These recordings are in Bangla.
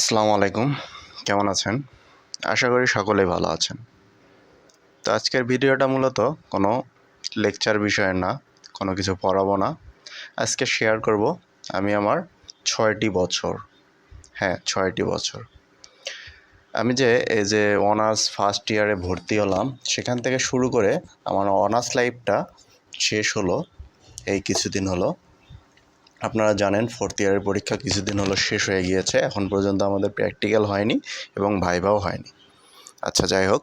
আসসালামু আলাইকুম। কেমন আছেন? আশা করি সকলেই ভালো আছেন। তো আজকের ভিডিওটা মূলত কোনো লেকচার বিষয়ের না, কোনো কিছু পড়াবো না। আজকে শেয়ার করব আমি আমার ছয়টি বছর। হ্যাঁ ছয়টি বছর। আমি যে, এই যে অনার্স ফার্স্ট ইয়ারে ভর্তি হলাম, সেখান থেকে শুরু করে আমার অনার্স লাইফটা শেষ হলো, এই কিছুদিন হলো। আপনারা জানেন ফোর্থ ইয়ারের পরীক্ষা কিছুদিন হলো শেষ হয়ে গিয়েছে। এখন পর্যন্ত আমাদের প্র্যাকটিক্যাল হয়নি এবং ভাইভাও হয়নি। আচ্ছা যাই হোক।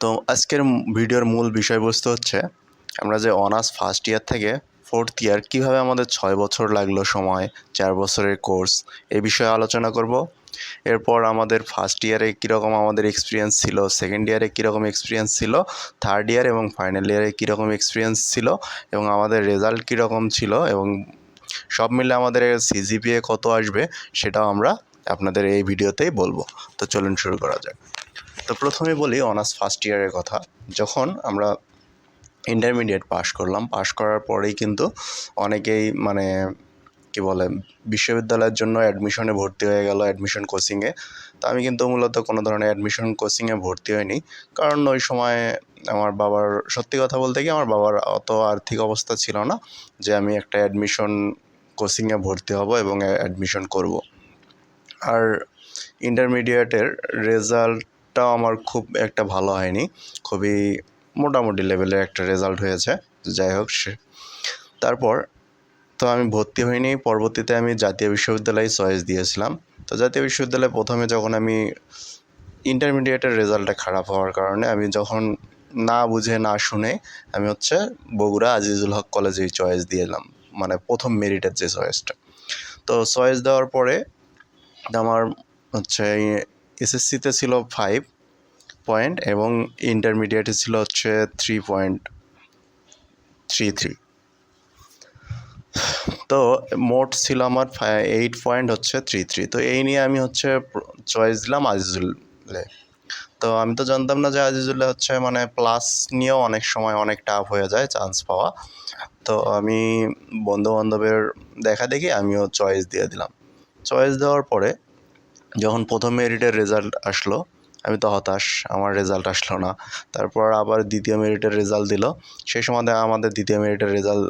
তো আজকের ভিডিওর মূল বিষয়বস্তু হচ্ছে, আমরা যে অনার্স ফার্স্ট ইয়ার থেকে ফোর্থ ইয়ার কীভাবে আমাদের ছয় বছর লাগল সময়, চার বছরের কোর্স এ বিষয়ে আলোচনা করব। এরপর আমাদের ফার্স্ট ইয়ারে কীরকম আমাদের এক্সপিরিয়েন্স ছিল সেকেন্ড ইয়ারে কীরকম এক্সপিরিয়েন্স ছিল থার্ড ইয়ার এবং ফাইনাল ইয়ারে কীরকম এক্সপিরিয়েন্স ছিল এবং আমাদের রেজাল্ট কীরকম ছিল এবং সব মিলে আমাদের সিজিপিএ কত আসবে সেটাও আমরা আপনাদের এই ভিডিওতেই বলব। তো চলুন শুরু করা যাক। তো প্রথমে বলি অনার্স ফার্স্ট ইয়ারের কথা। যখন আমরা ইন্টারমিডিয়েট পাশ করলাম পাশ করার পরেই কিন্তু অনেকেই মানে কি বলে, বিশ্ববিদ্যালয়ের জন্য অ্যাডমিশনে ভর্তি হয়ে গেল অ্যাডমিশন কোচিংয়ে তো আমি কিন্তু মূলত কোনো ধরনের অ্যাডমিশন কোচিংয়ে ভর্তি হইনি। কারণ ওই সময় আমার বাবার, সত্যি কথা বলতে কি আমার বাবার অত আর্থিক অবস্থা ছিল না যে আমি একটা অ্যাডমিশন কোচিংয়ে ভর্তি হব এবং অ্যাডমিশন করব। আর ইন্টারমিডিয়েটের রেজাল্টটাও আমার খুব একটা ভালো হয়নি। খুবই মোটামুটি লেভেলের একটা রেজাল্ট হয়েছে। যাই হোক সে। তারপর তো আমি ভর্তি হইনি। পরবর্তীতে আমি জাতীয় বিশ্ববিদ্যালয়ে চয়েস দিয়েছিলাম। তো জাতীয় বিশ্ববিদ্যালয়ে প্রথমে যখন আমি ইন্টারমিডিয়েটের রেজাল্টটা খারাপ হওয়ার কারণে আমি যখন না বুঝে, না শুনে আমি হচ্ছে বগুড়া আজিজুল হক কলেজেই চয়েস দিয়েলাম। মানে প্রথম মেরিটের যে চয়েসটা তো চয়েস দেওয়ার পরে আমার হচ্ছে এসএসসিতে ছিল ফাইভ পয়েন্ট এবং ইন্টারমিডিয়েটে ছিল হচ্ছে থ্রি পয়েন্ট থ্রি থ্রি তো মোট ছিল আমার এইট পয়েন্ট হচ্ছে থ্রি থ্রি তো এই নিয়ে আমি হচ্ছে চয়েস দিলাম আজিজুলে। তো আমি তো জানতাম না যে আজিজুলে হচ্ছে মানে প্লাস নিয়েও অনেক সময় অনেক টাফ হয়ে যায় চান্স পাওয়া। তো আমি বন্ধু বান্ধবের দেখা দেখি আমিও চয়েস দিয়ে দিলাম। চয়েস দেওয়ার পরে যখন প্রথম মেরিটের রেজাল্ট আসলো আমি তো হতাশ, আমার রেজাল্ট আসলো না। তারপর আবার দ্বিতীয় মেরিটের রেজাল্ট দিল। সেই সময় আমাদের দ্বিতীয় মেরিটের রেজাল্ট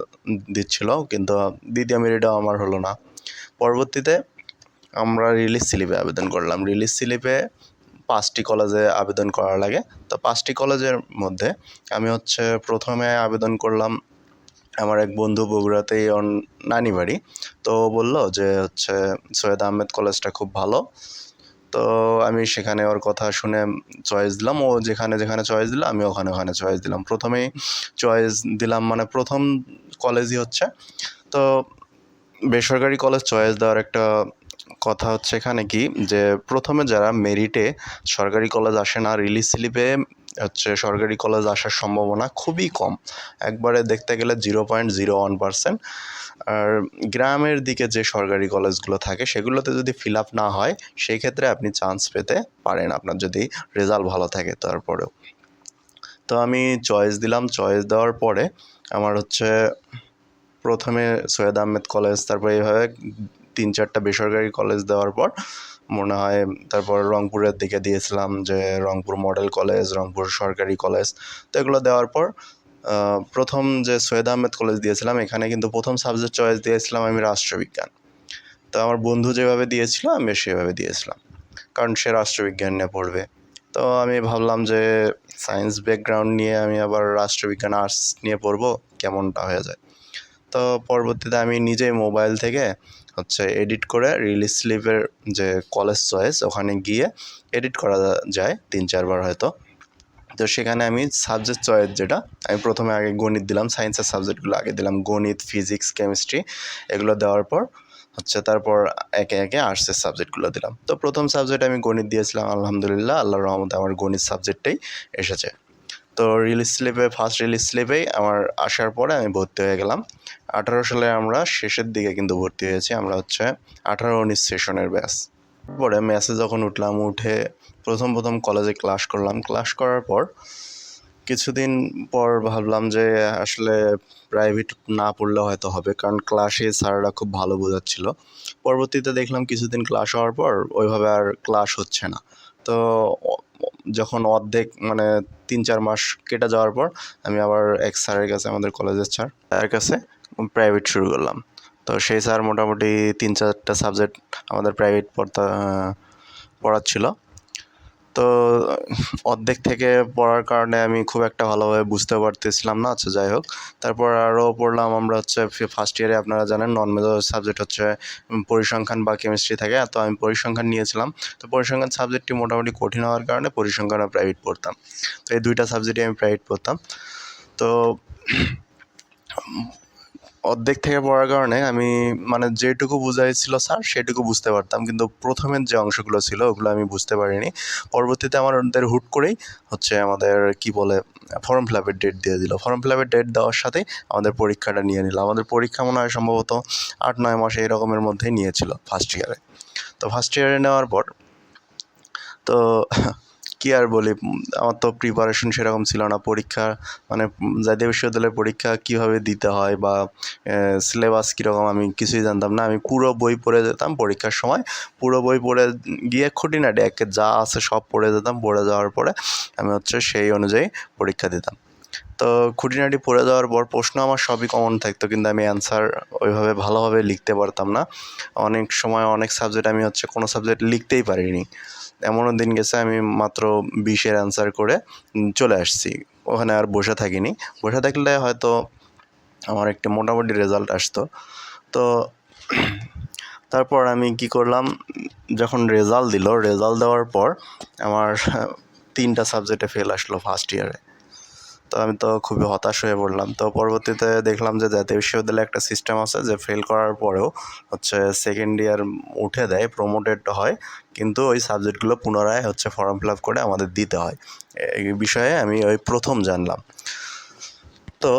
দিচ্ছিল, কিন্তু দ্বিতীয় মেরিটও আমার হলো না। পরবর্তীতে আমরা রিলিজ স্লিপে আবেদন করলাম। রিলিজ স্লিপে পাঁচটি কলেজে আবেদন করা লাগে। তো পাঁচটি কলেজের মধ্যে আমি হচ্ছে প্রথমে আবেদন করলাম আমার এক বন্ধু বগুড়াতেই নানি বাড়ি। তো বলল যে হচ্ছে সৈয়দ আহমেদ কলেজটা খুব ভালো। তো আমি সেখানে ওর কথা শুনে চয়েস দিলাম। ও যেখানে যেখানে চয়েস দিল, আমি ওখানে ওখানে চয়েস দিলাম। প্রথমেই চয়েস দিলাম মানে প্রথম কলেজই হচ্ছে। তো বেসরকারি কলেজ চয়েস দেওয়ার একটা কথা হচ্ছে এখানে কি? যে প্রথমে যারা মেরিটে সরকারি কলেজ আসে না রিলিজ স্লিপে হচ্ছে সরকারি কলেজ আসার সম্ভাবনা খুবই কম। একবারে দেখতে গেলে zero point zero one percent আর গ্রামের দিকে যে সরকারি কলেজগুলো থাকে, সেগুলোতে যদি ফিল আপ না হয় সেই ক্ষেত্রে আপনি চান্স পেতে পারেন আপনার যদি রেজাল্ট ভালো থাকে তারপরেও। তো আমি চয়েস দিলাম চয়েস দেওয়ার পরে আমার হচ্ছে প্রথমে সৈয়দ আহমেদ কলেজ, তারপর এইভাবে তিন চারটা বেসরকারি কলেজ দেওয়ার পর মনে হয় তারপর রংপুরের দিকে দিয়েছিলাম যে রংপুর মডেল কলেজ, রংপুর সরকারি কলেজ। তো এগুলো দেওয়ার পর প্রথম যে সৈয়দ আহমেদ কলেজ দিয়েছিলাম, এখানে কিন্তু প্রথম সাবজেক্ট চয়েস দিয়েছিলাম আমি রাষ্ট্রবিজ্ঞান। তো আমার বন্ধু যেভাবে দিয়েছিল, আমি সেভাবে দিয়েছিলাম, কারণ সে রাষ্ট্রবিজ্ঞান নিয়ে পড়বে। তো আমি ভাবলাম যে সায়েন্স ব্যাকগ্রাউন্ড নিয়ে আমি আবার রাষ্ট্রবিজ্ঞান আর্টস নিয়ে পড়ব, কেমনটা হয়ে যায়। তো পরবর্তীতে আমি নিজেই মোবাইল থেকে হচ্ছে এডিট করে রিলিজ স্লিপের যে কলেজ চয়েস ওখানে গিয়ে এডিট করা যায়, তিন চারবার হয়তো। তো সেখানে আমি সাবজেক্ট চয়েস যেটা, আমি প্রথমে আগে গণিত দিলাম সায়েন্সের সাবজেক্টগুলো আগে দিলাম, গণিত ফিজিক্স কেমিস্ট্রি এগুলো দেওয়ার পর হচ্ছে তারপর একে একে আর্টসের সাবজেক্টগুলো দিলাম। তো প্রথম সাবজেক্ট আমি গণিত দিয়েছিলাম, আলহামদুলিল্লাহ আল্লাহ রহমতে আমার গণিত সাবজেক্টটাই এসেছে। তো রিলিজ স্লিপে ফার্স্ট রিলিজ স্লিপেই আমার আসার পরে আমি ভর্তি হয়ে গেলাম। আঠারো সালে আমরা শেষের দিকে কিন্তু ভর্তি হয়েছি, আমরা হচ্ছে আঠারো উনিশ সেশনের ব্যাস। পরে ম্যাসে যখন উঠলাম, উঠে প্রথম প্রথম কলেজে ক্লাস করলাম। ক্লাস করার পর কিছুদিন পর ভাবলাম যে আসলে প্রাইভেট না পড়লে হয়তো হবে, কারণ ক্লাসে স্যাররা খুব ভালো বোঝাচ্ছিল। পরবর্তীতে দেখলাম কিছুদিন ক্লাস হওয়ার পর ওইভাবে আর ক্লাস হচ্ছে না। তো যখন অর্ধেক মানে তিন, চার মাস কেটে যাওয়ার পর আমি আবার এক স্যারের কাছে, আমাদের কলেজের স্যার তার কাছে প্রাইভেট শুরু করলাম। তো সেই স্যার মোটামুটি তিন চারটা সাবজেক্ট আমাদের প্রাইভেট পড়তা পড়াচ্ছিল। তো অর্ধেক থেকে পড়ার কারণে আমি খুব একটা ভালোভাবে বুঝতে পারতেছিলাম না আচ্ছা যাই হোক। তারপর আরও পড়লাম আমরা হচ্ছে ফার্স্ট ইয়ারে আপনারা জানেন নন মেজর সাবজেক্ট হচ্ছে পরিসংখ্যান বা কেমিস্ট্রি থাকে, তো আমি পরিসংখ্যান নিয়েছিলাম। তো পরিসংখ্যান সাবজেক্টটি মোটামুটি কঠিন হওয়ার কারণে পরিসংখ্যানও প্রাইভেট পড়তাম। তো এই দুইটা সাবজেক্টই আমি প্রাইভেট পড়তাম। তো অর্ধেক থেকে পড়ার কারণে আমি মানে যেটুকু বুঝাইছিল স্যার, সেটুকু বুঝতে পারতাম। কিন্তু প্রথমের যে অংশগুলো ছিল, ওগুলো আমি বুঝতে পারিনি। পরবর্তীতে আমার ওদের হুট করেই হচ্ছে আমাদের, কি বলে, ফর্ম ফিল আপের ডেট দিয়ে দিল। ফর্ম ফিল আপের ডেট দেওয়ার সাথে আমাদের পরীক্ষাটা নিয়ে নিল। আমাদের পরীক্ষা মনে হয় সম্ভবত আট, নয় মাস রকমের মধ্যেই নিয়েছিল ফার্স্ট ইয়ারে তো ফার্স্ট ইয়ারে নেওয়ার পর, তো কী আর বলি আমার তো প্রিপারেশন সেরকম ছিল না। পরীক্ষা মানে জাতীয় বিশ্ববিদ্যালয়ের পরীক্ষা কীভাবে দিতে হয় বা সিলেবাস কীরকম আমি কিছুই জানতাম না। আমি পুরো বই পড়ে যেতাম পরীক্ষার সময়। পুরো বই পড়ে গিয়ে খুঁটিনাটি একে যা আছে সব পড়ে যেতাম। পড়ে যাওয়ার পরে আমি হচ্ছে সেই অনুযায়ী পরীক্ষা দিতাম। তো খুঁটিনাটি পড়ে যাওয়ার পর প্রশ্ন আমার সবই কমন থাকতো, কিন্তু আমি অ্যান্সার ওইভাবে ভালোভাবে লিখতে পারতাম না। অনেক সময় অনেক সাবজেক্ট আমি হচ্ছে কোনো সাবজেক্ট লিখতেই পারিনি। এমনও দিন গেছে, আমি মাত্র বিশের অ্যান্সার করে চলে আসছি। ওখানে আর বসে থাকিনি। বসে থাকলে হয়তো আমার একটি মোটামুটি রেজাল্ট আসতো। তো তারপর আমি কি করলাম, যখন রেজাল্ট দিল রেজাল্ট দেওয়ার পর আমার তিনটা সাবজেক্টে ফেল আসলো ফার্স্ট ইয়ারে তো আমি তো খুবই হতাশ হয়ে পড়লাম। তো পরবর্তীতে দেখলাম যে জাতীয় বিশ্ববিদ্যালয়ে একটা সিস্টেম আছে যে ফেল করার পরেও হচ্ছে সেকেন্ড ইয়ার উঠে দেয় প্রমোটেড হয়। কিন্তু ওই সাবজেক্টগুলো পুনরায় হচ্ছে ফর্ম ফিল আপ করে আমাদের দিতে হয়। এই বিষয়ে আমি ওই প্রথম জানলাম। তো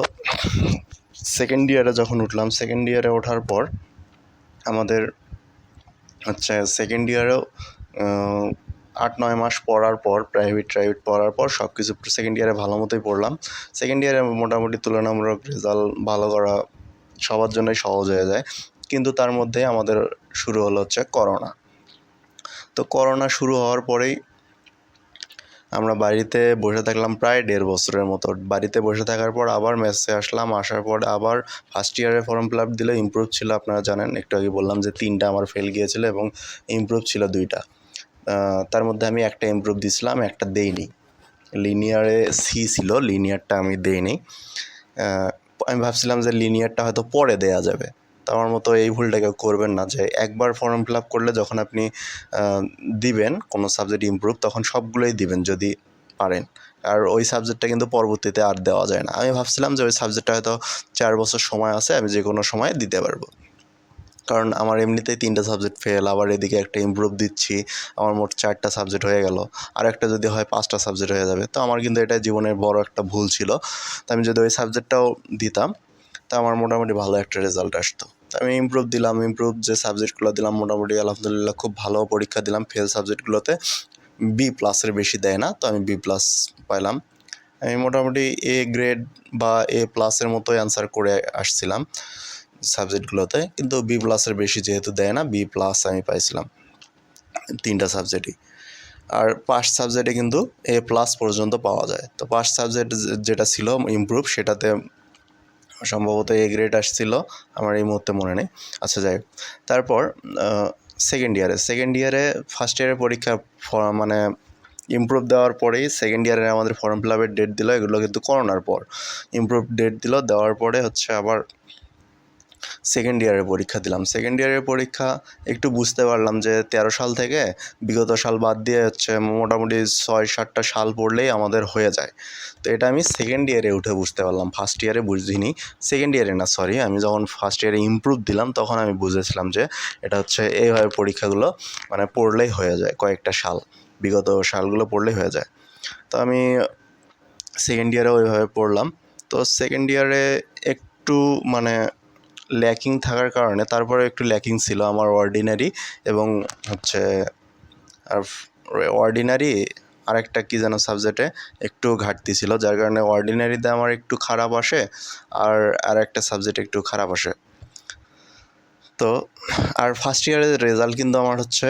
সেকেন্ড ইয়ারে যখন উঠলাম সেকেন্ড ইয়ারে ওঠার পর আমাদের হচ্ছে সেকেন্ড ইয়ারেও আট নয় মাস পড়ার পর প্রাইভেট প্রাইভেট পড়ার পর সব কিছু সেকেন্ড ইয়ারে ভালো মতোই পড়লাম। সেকেন্ড ইয়ারে মোটামুটি তুলনামূলক রেজাল্ট ভালো করা সবার জন্যই সহজ হয়ে যায়। কিন্তু তার মধ্যে আমাদের শুরু হলো হচ্ছে করোনা তো করোনা শুরু হওয়ার পরেই আমরা বাড়িতে বসে থাকলাম প্রায় দেড় বছরের মতো। বাড়িতে বসে থাকার পর আবার মেসে আসলাম, আসার পর আবার ফার্স্ট ইয়ারে ফর্ম ফিল আপ দিলে ইমপ্রুভ ছিল, আপনারা জানেন, একটু আগে বললাম যে তিনটা আমার ফেল গিয়েছিল এবং ইমপ্রুভ ছিল দুইটা। তার মধ্যে আমি একটা ইমপ্রুভ দিছিলাম, একটা দেইনি। লিনিয়ারে সি ছিল লিনিয়ারটা আমি দেইনি। আমি ভাবছিলাম যে লিনিয়ারটা হয়তো পরে দেয়া যাবে। তো আমার মতো এই ভুলটা কেউ করবেন না, যে একবার ফর্ম ফিল আপ করলে যখন আপনি দিবেন কোনো সাবজেক্ট ইমপ্রুভ তখন সবগুলোই দিবেন যদি পারেন। আর ওই সাবজেক্টটা কিন্তু পরবর্তীতে আর দেওয়া যায় না। আমি ভাবছিলাম যে ওই সাবজেক্টটা হয়তো চার বছর সময় আছে, আমি যে কোনো সময় দিতে পারব। কারণ আমার এমনিতেই তিনটা সাবজেক্ট ফেল আবার এদিকে একটা ইমপ্রুভ দিচ্ছি, আমার মোট চারটা সাবজেক্ট হয়ে গেল। আর একটা যদি হয়, পাঁচটা সাবজেক্ট হয়ে যাবে। তো আমার কিন্তু এটা জীবনের বড় একটা ভুল ছিল। তো আমি যদি ওই সাবজেক্টটাও দিতাম, তা আমার মোটামুটি ভালো একটা রেজাল্ট আসতো। আমি ইমপ্রুভ দিলাম ইমপ্রুভ যে সাবজেক্টগুলো দিলাম, মোটামুটি আলহামদুলিল্লাহ খুব ভালো পরীক্ষা দিলাম ফেল সাবজেক্টগুলোতে বি প্লাসের বেশি দেয় না, তো আমি বি প্লাস পাইলাম। আমি মোটামুটি এ গ্রেড বা এ প্লাসের মতো অ্যান্সার করে আসছিলাম। সাবজেক্টগুলোতে, কিন্তু বি প্লাসের বেশি যেহেতু দেয় না বি প্লাস আমি পাইছিলাম তিনটা সাবজেক্টই আর পাস সাবজেক্টে কিন্তু এ প্লাস পর্যন্ত পাওয়া যায়। তো পাস সাবজেক্ট যেটা ছিল ইমপ্রুভ সেটাতে সম্ভবত এ গ্রেড আসছিল, আমার এই মুহূর্তে মনে নেই। আচ্ছা যাই। তারপর সেকেন্ড ইয়ারে সেকেন্ড ইয়ারে ফার্স্ট ইয়ারের পরীক্ষা মানে ইমপ্রুভ দেওয়ার পরেই সেকেন্ড ইয়ারে আমাদের ফর্ম ফিল আপের ডেট দিল। এগুলো কিন্তু করোনার পর। ইমপ্রুভ ডেট দিল, দেওয়ার পরে হচ্ছে আবার সেকেন্ড ইয়ারের পরীক্ষা দিলাম। সেকেন্ড ইয়ারের পরীক্ষা একটু বুঝতে পারলাম যে তেরো সাল থেকে বিগত সাল বাদ দিয়ে হচ্ছে মোটামুটি ছয় সাতটা সাল পড়লেই আমাদের হয়ে যায়। তো এটা আমি সেকেন্ড ইয়ারে উঠে বুঝতে পারলাম। ফার্স্ট ইয়ারে বুঝিনি। সেকেন্ড ইয়ারে না সরি আমি যখন ফার্স্ট ইয়ারে ইমপ্রুভ দিলাম তখন আমি বুঝেছিলাম যে এটা হচ্ছে এইভাবে পরীক্ষাগুলো মানে পড়লেই হয়ে যায়, কয়েকটা সাল, বিগত সালগুলো পড়লেই হয়ে যায়। তো আমি সেকেন্ড ইয়ারে ওইভাবে পড়লাম। তো সেকেন্ড ইয়ারে একটু মানে ল্যাকিং থাকার কারণে তারপরে একটু ল্যাকিং ছিল আমার অর্ডিনারি এবং হচ্ছে আর অর্ডিনারি আরেকটা কী যেন সাবজেক্টে একটু ঘাটতি ছিল, যার কারণে অর্ডিনারিতে আমার একটু খারাপ আসে আর আর একটা সাবজেক্ট একটু খারাপ আসে। তো আর ফার্স্ট ইয়ারের রেজাল্ট কিন্তু আমার হচ্ছে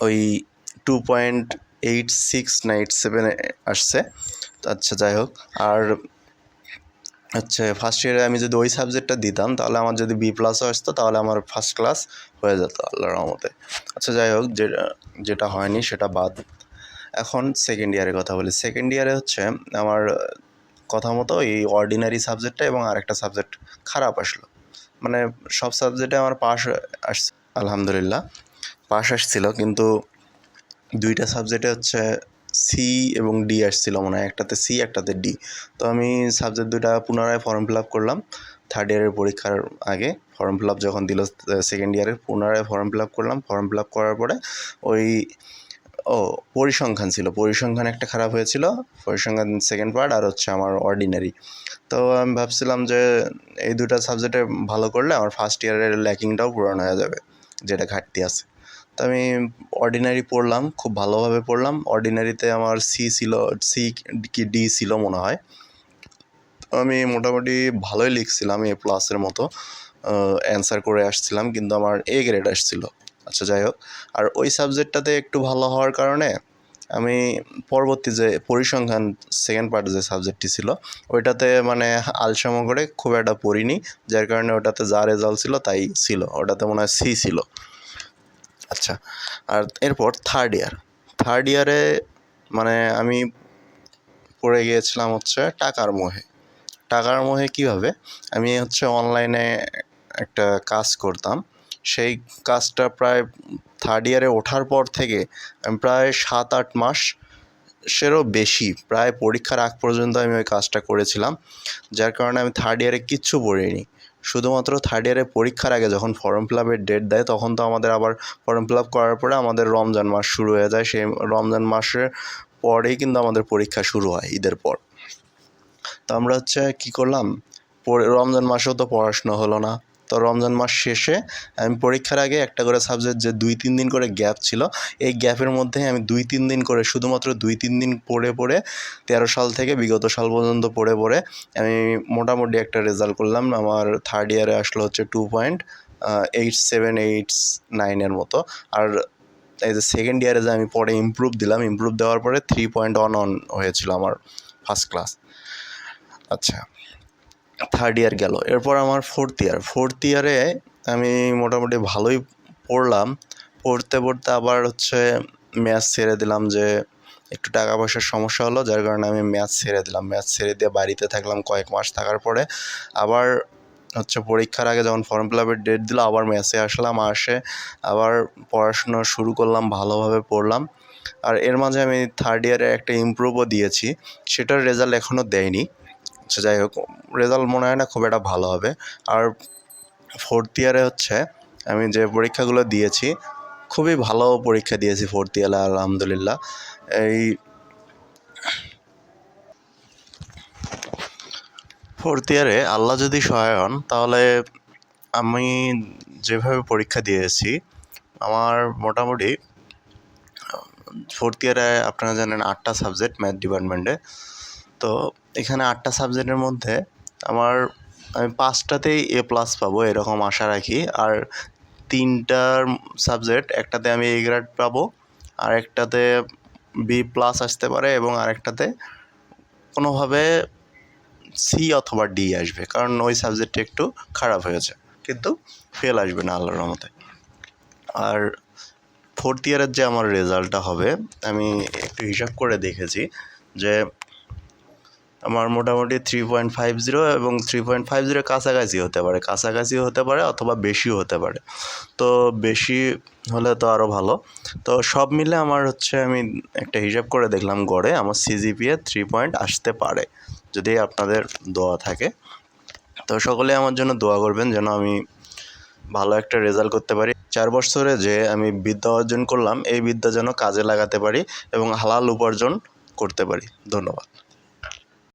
ওই টু পয়েন্ট এইট সিক্স না এইট সেভেনে আসছে। আচ্ছা যাই হোক। আর হচ্ছে ফার্স্ট ইয়ারে আমি যদি ওই সাবজেক্টটা দিতাম, তাহলে আমার যদি বি প্লাসও আসতো, তাহলে আমার ফার্স্ট ক্লাস হয়ে যেত আল্লাহর রহমতে। আচ্ছা যাই হোক যেটা যেটা হয়নি সেটা বাদ। এখন সেকেন্ড ইয়ারের কথা বলি। সেকেন্ড ইয়ারে হচ্ছে আমার কথা মতো এই অর্ডিনারি সাবজেক্টটা এবং আরেকটা সাবজেক্ট খারাপ আসলো। মানে সব সাবজেক্টে আমার পাস আসছে, আলহামদুলিল্লাহ পাস আসছিল। কিন্তু দুইটা সাবজেক্টে হচ্ছে সি এবং ডি আসছিল মনে হয়, একটাতে সি একটাতে ডি তো আমি সাবজেক্ট দুটা পুনরায় ফর্ম ফিল আপ করলাম থার্ড ইয়ারের পরীক্ষার আগে ফর্ম ফিল আপ যখন দিল সেকেন্ড ইয়ারে পুনরায় ফর্ম ফিল আপ করলাম ফর্ম ফিল আপ করার পরে ওই, ও, পরিসংখ্যান ছিল। পরিসংখ্যান একটা খারাপ হয়েছিল, পরিসংখ্যান সেকেন্ড পার্ট আর হচ্ছে আমার অর্ডিনারি তো আমি ভাবছিলাম যে এই দুটা সাবজেক্টে ভালো করলে আমার ফার্স্ট ইয়ারের ল্যাকিংটাও পূরণ হয়ে যাবে, যেটা ঘাটতি আছে। তো আমি অর্ডিনারি পড়লাম, খুব ভালোভাবে পড়লাম। অর্ডিনারিতে আমার সি ছিল সি কি ডি ছিল মনে হয়। আমি মোটামুটি ভালোই লিখছিলাম এ প্লাসের মতো। অ্যান্সার করে আসছিলাম, কিন্তু আমার এ গ্রেড আসছিল। আচ্ছা যাই হোক। আর ওই সাবজেক্টটাতে একটু ভালো হওয়ার কারণে আমি পরবর্তী যে পরিসংখ্যান সেকেন্ড পার্ট যে সাবজেক্টটি ছিল, ওইটাতে মানে আলসামো করে খুব একটা পড়িনি। যার কারণে ওটাতে যা রেজাল্ট ছিল তাই ছিল। ওটাতে মনে হয় সি ছিল। আচ্ছা আর এরপর থার্ড ইয়ার থার্ড ইয়ারে মানে আমি পড়ে গিয়েছিলাম হচ্ছে টাকার মোহে। টাকার মোহে কীভাবে? আমি হচ্ছে অনলাইনে একটা কাজ করতাম। সেই কাজটা প্রায় থার্ড ইয়ারে ওঠার পর থেকে আমি প্রায় সাত, আট মাস সেরও বেশি, প্রায় পরীক্ষার আগ পর্যন্ত আমি ওই কাজটা করেছিলাম। যার কারণে আমি থার্ড ইয়ারে কিচ্ছু পড়িনি। শুধুমাত্র থার্ড ইয়ারে পরীক্ষার আগে যখন ফর্ম ফিল আপের ডেট দেয়, তখন তো আমাদের আবার ফর্ম ফিল আপ করার পরে আমাদের রমজান মাস শুরু হয়ে যায়। সেই রমজান মাসের পরেই কিন্তু আমাদের পরীক্ষা শুরু হয় ঈদের পর। তো আমরা হচ্ছে কী করলাম? রমজান মাসেও তো পড়াশুনো হলো না। তো রমজান মাস শেষে আমি পরীক্ষার আগে একটা করে সাবজেক্ট যে দুই, তিন দিন করে গ্যাপ ছিল, এই গ্যাপের মধ্যে আমি দুই, তিন দিন করে শুধুমাত্র দুই, তিন দিন পড়ে পড়ে তেরো সাল থেকে বিগত সাল পর্যন্ত পড়ে পড়ে আমি মোটামুটি একটা রেজাল্ট করলাম। আমার থার্ড ইয়ারে আসলো হচ্ছে two point eight seven eight নাইনের মতো। আর এই যে সেকেন্ড ইয়ারে যে আমি পরে ইমপ্রুভ দিলাম ইমপ্রুভ দেওয়ার পরে থ্রি পয়েন্ট অন অন হয়েছিল আমার ফার্স্ট ক্লাস আচ্ছা। থার্ড ইয়ার গেল। এরপর আমার ফোর্থ ইয়ার ফোর্থ ইয়ারে আমি মোটামুটি ভালোই পড়লাম। পড়তে পড়তে আবার হচ্ছে ম্যাথ ছেড়ে দিলাম যে একটু টাকা পয়সার সমস্যা হলো, যার কারণে আমি ম্যাথ ছেড়ে দিলাম। ম্যাথ ছেড়ে দিয়ে বাড়িতে থাকলাম কয়েক মাস থাকার পরে আবার হচ্ছে পরীক্ষার আগে যখন ফর্ম ফিল আপের ডেট দিল, আবার ম্যাথে আসলাম, আসে আবার পড়াশুনো শুরু করলাম, ভালোভাবে পড়লাম। আর এর মাঝে আমি থার্ড ইয়ারে একটা ইমপ্রুভও দিয়েছি। সেটার রেজাল্ট এখনও দেয়নি। আচ্ছা যাই হোক রেজাল্ট মনে হয় না খুব একটা ভালো হবে। আর ফোর্থ ইয়ারে হচ্ছে, আমি যে পরীক্ষাগুলো দিয়েছি, খুবই ভালো পরীক্ষা দিয়েছি ফোর্থ ইয়ারে আলহামদুলিল্লাহ। এই ফোর্থ ইয়ারে আল্লাহ যদি সহায় হন, তাহলে আমি যেভাবে পরীক্ষা দিয়েছি, আমার মোটামুটি ফোর্থ ইয়ারে আপনারা জানেন আটটা সাবজেক্ট ম্যাথ ডিপার্টমেন্টে তো এখানে আটটা সাবজেক্টের মধ্যে আমার, আমি পাঁচটাতেই এ প্লাস পাবো এরকম আশা রাখি। আর তিনটার সাবজেক্ট একটাতে আমি এ গ্রেড পাবো, আর একটাতে বি প্লাস আসতে পারে এবং আরেকটাতে কোনোভাবে সি অথবা ডি আসবে, কারণ ওই সাবজেক্টটি একটু খারাপ হয়েছে। কিন্তু ফেল আসবে না আল্লাহর রহমতে। আর ফোর্থ ইয়ারের যে আমার রেজাল্টটা হবে, আমি একটু হিসাব করে দেখেছি যে আমার মোটামুটি থ্রি পয়েন্ট ফাইভ জিরো এবং থ্রি পয়েন্ট ফাইভ জিরো কাছাকাছি হতে পারে। কাছাকাছিও হতে পারে অথবা বেশিও হতে পারে। তো বেশি হলে তো আরও ভালো। তো সব মিলে আমার হচ্ছে আমি একটা হিসাব করে দেখলাম গড়ে আমার সিজিপিএ থ্রি পয়েন্ট আসতে পারে, যদি আপনাদের দোয়া থাকে। তো সকলে আমার জন্য দোয়া করবেন যেন আমি ভালো একটা রেজাল্ট করতে পারি। চার বছরে যে আমি বিদ্যা অর্জন করলাম, এই বিদ্যা যেন কাজে লাগাতে পারি এবং হালাল উপার্জন করতে পারি। ধন্যবাদ।